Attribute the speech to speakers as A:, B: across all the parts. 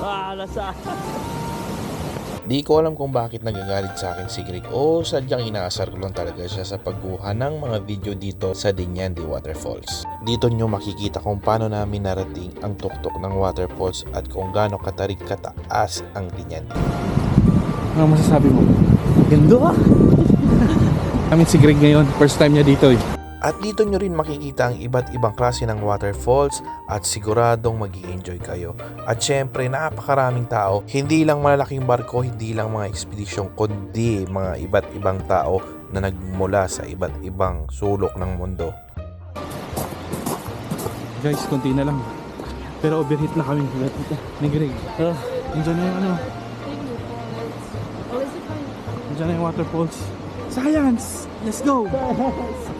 A: Ah, nasa.
B: Di ko alam kung bakit nagagalit sa akin si Greg o sadyang inaasar ko lang talaga siya sa pagguha ng mga video dito sa Dinyandi Waterfalls. Dito nyo makikita kung paano namin narating ang tuktok ng waterfalls at kung gaano katarik kataas ang Dinyandi.
C: Ano masasabi mo?
A: Ganda ah.
C: Kami si Greg ngayon, first time niya dito eh.
B: At dito nyo rin makikita ang iba't ibang klase ng waterfalls at siguradong mag enjoy kayo. At syempre napakaraming tao, hindi lang malalaking barko, hindi lang mga ekspedisyon, kundi mga iba't ibang tao na nagmula sa iba't ibang sulok ng mundo.
C: Guys, konti na lang. Pero overheat na kami. Ni Greg.
A: Ah,
C: Nandiyan na yung ano. Nandiyan na yung waterfalls. Science! Let's go!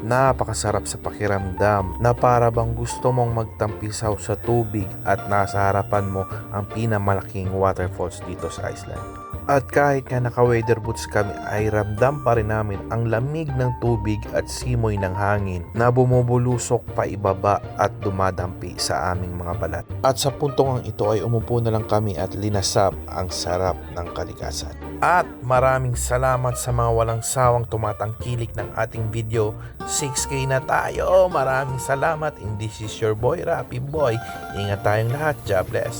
B: Napakasarap sa pakiramdam na para bang gusto mong magtampisaw sa tubig at nasa harapan mo ang pinamalaking waterfalls dito sa Iceland. At kahit nga naka-weather boots kami ay ramdam pa rin namin ang lamig ng tubig at simoy ng hangin na bumubulusok pa ibaba at dumadampi sa aming mga balat. At sa puntong ang ito ay umupo na lang kami at linasap ang sarap ng kalikasan. At maraming salamat sa mga walang sawang tumatangkilik ng ating video. 6K na tayo. Maraming salamat. And this is your boy, Rappy Boy. Ingat tayong lahat. God bless.